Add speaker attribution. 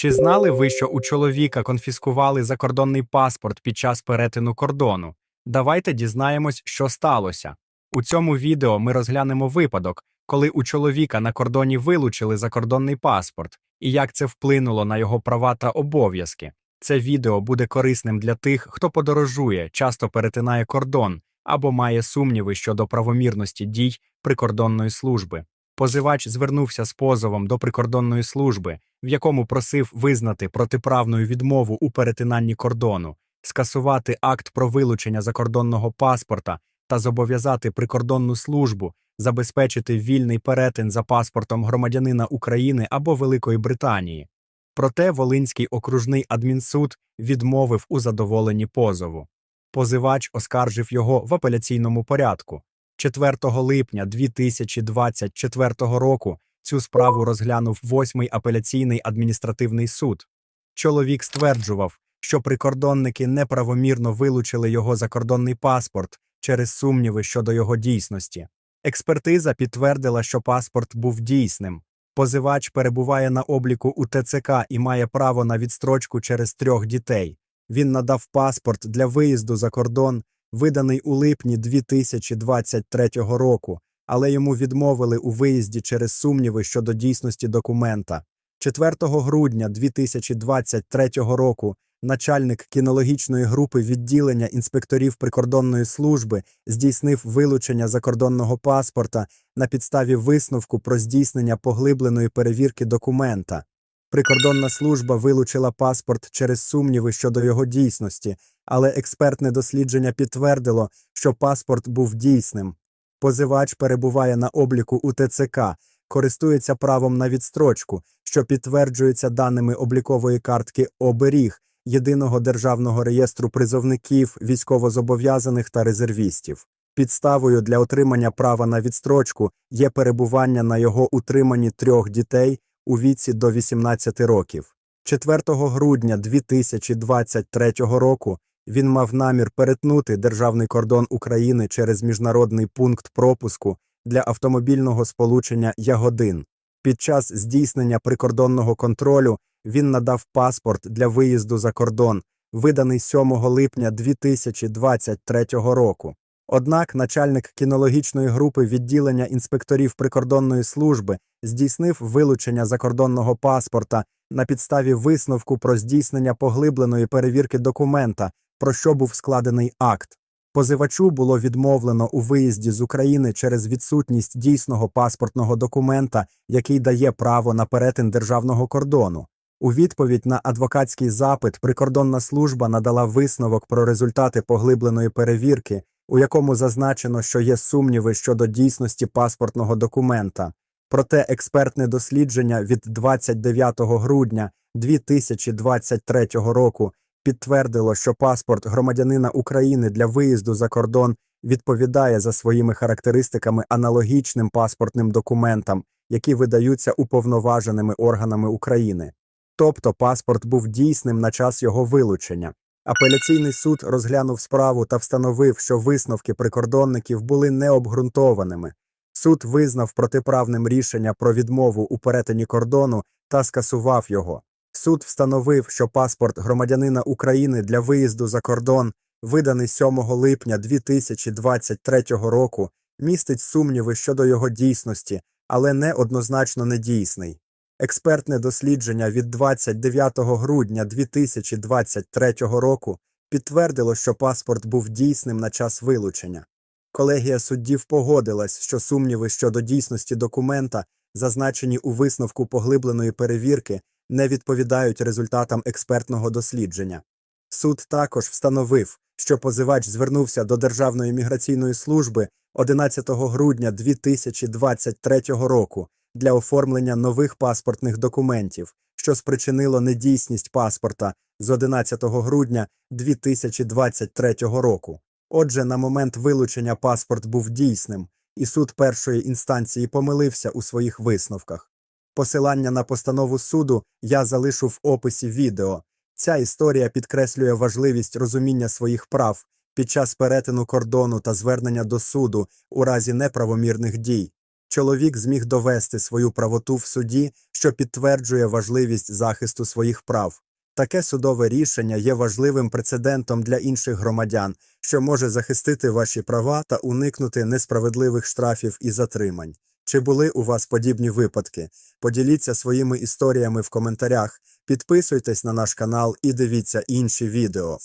Speaker 1: Чи знали ви, що у чоловіка конфіскували закордонний паспорт під час перетину кордону? Давайте дізнаємось, що сталося. У цьому відео ми розглянемо випадок, коли у чоловіка на кордоні вилучили закордонний паспорт і як це вплинуло на його права та обов'язки. Це відео буде корисним для тих, хто подорожує, часто перетинає кордон або має сумніви щодо правомірності дій прикордонної служби. Позивач звернувся з позовом до прикордонної служби, в якому просив визнати протиправну відмову у перетинанні кордону, скасувати акт про вилучення закордонного паспорта та зобов'язати прикордонну службу забезпечити вільний перетин за паспортом громадянина України або Великої Британії. Проте Волинський окружний адмінсуд відмовив у задоволенні позову. Позивач оскаржив його в апеляційному порядку. 4 липня 2024 року цю справу розглянув 8-й апеляційний адміністративний суд. Чоловік стверджував, що прикордонники неправомірно вилучили його закордонний паспорт через сумніви щодо його дійсності. Експертиза підтвердила, що паспорт був дійсним. Позивач перебуває на обліку у ТЦК і має право на відстрочку через трьох дітей. Він надав паспорт для виїзду за кордон, виданий у липні 2023 року, але йому відмовили у виїзді через сумніви щодо дійсності документа. 4 грудня 2023 року начальник кінологічної групи відділення інспекторів прикордонної служби здійснив вилучення закордонного паспорта на підставі висновку про здійснення поглибленої перевірки документа. Прикордонна служба вилучила паспорт через сумніви щодо його дійсності, але експертне дослідження підтвердило, що паспорт був дійсним. Позивач перебуває на обліку у ТЦК, користується правом на відстрочку, що підтверджується даними облікової картки оберіг єдиного державного реєстру призовників, військовозобов'язаних та резервістів. Підставою для отримання права на відстрочку є перебування на його утриманні трьох дітей у віці до 18 років. 4 грудня 2023 року він мав намір перетнути державний кордон України через міжнародний пункт пропуску для автомобільного сполучення Ягодин. Під час здійснення прикордонного контролю він надав паспорт для виїзду за кордон, виданий 7 липня 2023 року. Однак начальник кінологічної групи відділення інспекторів прикордонної служби здійснив вилучення закордонного паспорта на підставі висновку про здійснення поглибленої перевірки документа, про що був складений акт. Позивачу було відмовлено у виїзді з України через відсутність дійсного паспортного документа, який дає право на перетин державного кордону. У відповідь на адвокатський запит прикордонна служба надала висновок про результати поглибленої перевірки, у якому зазначено, що є сумніви щодо дійсності паспортного документа. Проте експертне дослідження від 29 грудня 2023 року підтвердило, що паспорт громадянина України для виїзду за кордон відповідає за своїми характеристиками аналогічним паспортним документам, які видаються уповноваженими органами України. Тобто паспорт був дійсним на час його вилучення. Апеляційний суд розглянув справу та встановив, що висновки прикордонників були необґрунтованими. Суд визнав протиправним рішення про відмову у перетині кордону та скасував його. Суд встановив, що паспорт громадянина України для виїзду за кордон, виданий 7 липня 2023 року, містить сумніви щодо його дійсності, але не однозначно недійсний. Експертне дослідження від 29 грудня 2023 року підтвердило, що паспорт був дійсним на час вилучення. Колегія суддів погодилась, що сумніви щодо дійсності документа, зазначені у висновку поглибленої перевірки, не відповідають результатам експертного дослідження. Суд також встановив, що позивач звернувся до Державної міграційної служби 11 грудня 2023 року для оформлення нових паспортних документів, що спричинило недійсність паспорта з 11 грудня 2023 року. Отже, на момент вилучення паспорт був дійсним, і суд першої інстанції помилився у своїх висновках. Посилання на постанову суду я залишу в описі відео. Ця історія підкреслює важливість розуміння своїх прав під час перетину кордону та звернення до суду у разі неправомірних дій. Чоловік зміг довести свою правоту в суді, що підтверджує важливість захисту своїх прав. Таке судове рішення є важливим прецедентом для інших громадян, що може захистити ваші права та уникнути несправедливих штрафів і затримань. Чи були у вас подібні випадки? Поділіться своїми історіями в коментарях, підписуйтесь на наш канал і дивіться інші відео.